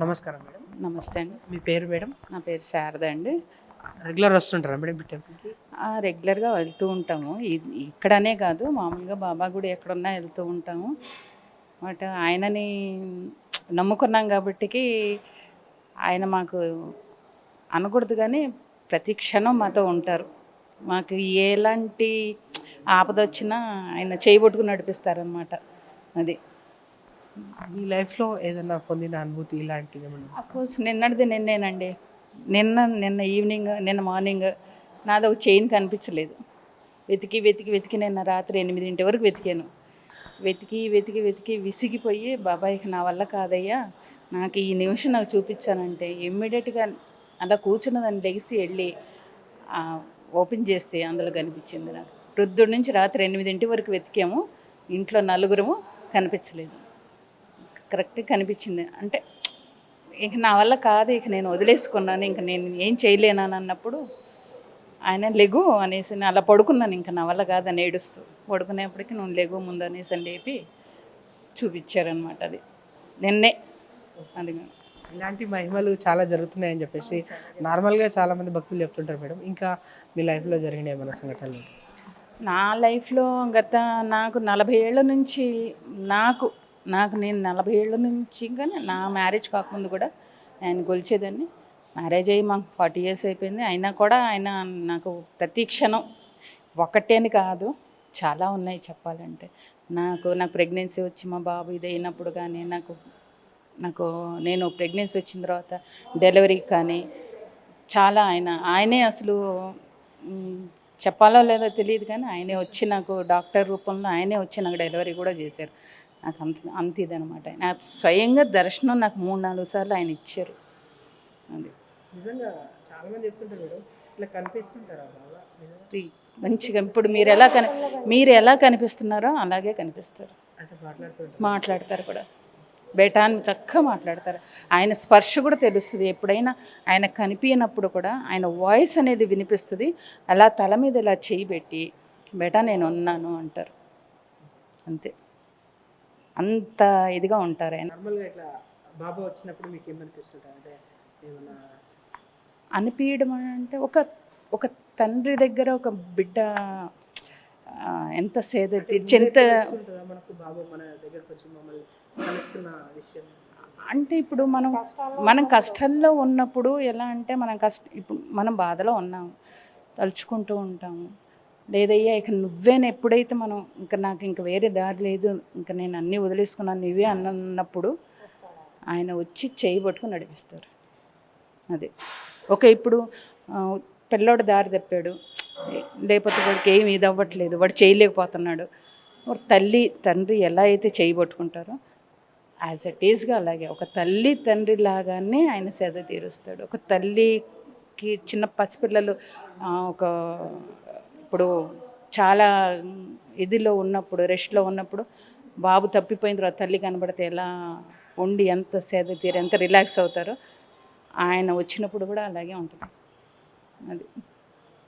నమస్కారం మేడం. నమస్తే అండి. మీ పేరు మేడం? నా పేరు శారద అండి. రెగ్యులర్ వస్తుంటారా మేడం ఈ టెంపుల్కి? రెగ్యులర్గా వెళ్తూ ఉంటాము. ఇక్కడనే కాదు మామూలుగా బాబా గుడి ఎక్కడున్నా వెళ్తూ ఉంటాము. బట్ ఆయనని నమ్ముకున్నాం కాబట్టికి ఆయన మాకు అనకూడదు కానీ ప్రతి క్షణం మాతో ఉంటారు. మాకు ఎలాంటి ఆపద వచ్చినా ఆయన చేయబొట్టుకుని నడిపిస్తారనమాట అది. మీ లైఫ్లో ఏదైనా పొందిన అనుభూతి ఇలాంటిది అఫ్కోర్స్ నిన్నటిది నిన్నేనండి. నిన్న నిన్న ఈవినింగ్ నిన్న మార్నింగ్ నాది ఒక చైన్ కనిపించలేదు. వెతికి వెతికి వెతికి నిన్న రాత్రి ఎనిమిదింటి వరకు వెతికాను. వెతికి వెతికి వెతికి విసిగిపోయి బాబాయ్కి నా వల్ల కాదయ్యా. నాకు ఈ నిమిషం నాకు చూపించానంటే ఇమ్మీడియట్గా అలా కూర్చున్నదాన్ని లెగిసి వెళ్ళి ఓపెన్ చేస్తే అందులో కనిపించింది నాకు. ప్రొద్దుడి నుంచి రాత్రి ఎనిమిదింటి వరకు వెతికాము. ఇంట్లో నలుగురము కనిపించలేదు. కరెక్ట్గా కనిపించింది. అంటే ఇక నా వల్ల కాదు ఇక నేను వదిలేసుకున్నాను ఇంక నేను ఏం చేయలేనాను అన్నప్పుడు ఆయన లెగు అనేసి నేను అలా పడుకున్నాను ఇంకా నా వల్ల కాదని ఏడుస్తూ పడుకునేప్పటికి నువ్వు లెగు ముందు అనేసి అని లేపి చూపించారనమాట అది. నిన్నే. అది. ఇలాంటి మహిమలు చాలా జరుగుతున్నాయని చెప్పేసి నార్మల్గా చాలా మంది భక్తులు చెప్తుంటారు మేడం. ఇంకా మీ లైఫ్లో జరిగిన ఏమైనా సంఘటనలు? నా లైఫ్లో గత నాకు నలభై ఏళ్ళ నుంచి నాకు నాకు నేను నలభై ఏళ్ళ నుంచి కానీ నా మ్యారేజ్ కాకముందు కూడా ఆయన గొలిచేదాన్ని. మ్యారేజ్ అయ్యి మాకు ఫార్టీ ఇయర్స్ అయిపోయింది. అయినా కూడా ఆయన నాకు ప్రతి క్షణం ఒకటేని కాదు చాలా ఉన్నాయి చెప్పాలంటే. నాకు నాకు ప్రెగ్నెన్సీ వచ్చి మా బాబు ఇది అయినప్పుడు కానీ నాకు నాకు నేను ప్రెగ్నెన్సీ వచ్చిన తర్వాత డెలివరీ కానీ చాలా ఆయన ఆయనే అసలు చెప్పాలో లేదో తెలియదు కానీ ఆయనే వచ్చి నాకు డాక్టర్ రూపంలో ఆయనే వచ్చి నాకు డెలివరీ కూడా చేశారు. నాకు అంత అంత ఇదనమాట నాకు స్వయంగా దర్శనం నాకు మూడు నాలుగు సార్లు ఆయన ఇచ్చారు. అది. నిజంగా చెప్తుంటారు మేడం ఇట్లా కనిపిస్తుంటారా మంచిగా ఇప్పుడు మీరు ఎలా కని మీరు ఎలా కనిపిస్తున్నారో అలాగే కనిపిస్తారు. మాట్లాడతారు కూడా. బేటా అని చక్కగా మాట్లాడతారు. ఆయన స్పర్శ కూడా తెలుస్తుంది. ఎప్పుడైనా ఆయన కనిపించినప్పుడు కూడా ఆయన వాయిస్ అనేది వినిపిస్తుంది. అలా తల మీద ఇలా చేయి పెట్టి బేటా నేను ఉన్నాను అంటారు. అంతే. అంత ఇదిగా ఉంటారు ఆయన. నార్మల్గా ఇట్లా బాబా వచ్చినప్పుడు మీకు ఏమనిపిస్తుంటారు? అంటే ఏమన్నా అనిపించడం అంటే ఒక ఒక తండ్రి దగ్గర ఒక బిడ్డ ఎంత సేద విషయం? అంటే ఇప్పుడు మనం మనం కష్టంలో ఉన్నప్పుడు ఎలా అంటే మనం కష్ట ఇప్పుడు మనం బాధలో ఉన్నాము తలుచుకుంటూ ఉంటాము. లేదయ్యా ఇక నువ్వేని ఎప్పుడైతే మనం ఇంకా నాకు ఇంక వేరే దారి లేదు ఇంకా నేను అన్నీ వదిలేసుకున్నాను నువ్వే అన్నప్పుడు ఆయన వచ్చి చేయి పట్టుకుని నడిపిస్తారు. అదే. ఓకే ఇప్పుడు పిల్లోడు దారి తప్పాడు. లేకపోతే వాడికి ఏమి ఇది అవ్వట్లేదు వాడు చేయలేకపోతున్నాడు. వాడు తల్లి తండ్రి ఎలా అయితే చేయి పట్టుకుంటారో యాజ్ అట్ ఈస్గా అలాగే. ఒక తల్లి తండ్రి లాగానే ఆయన సేద తీరుస్తాడు. ఒక తల్లికి చిన్న పసిపిల్లలు ఒక ఇప్పుడు చాలా ఇదిలో ఉన్నప్పుడు రెస్ట్లో ఉన్నప్పుడు బాబు తప్పిపోయిన తర్వాత తల్లి కనబడితే ఎలా ఉండి ఎంత సేద తీరు ఎంత రిలాక్స్ అవుతారో ఆయన వచ్చినప్పుడు కూడా అలాగే ఉంటుంది. అది.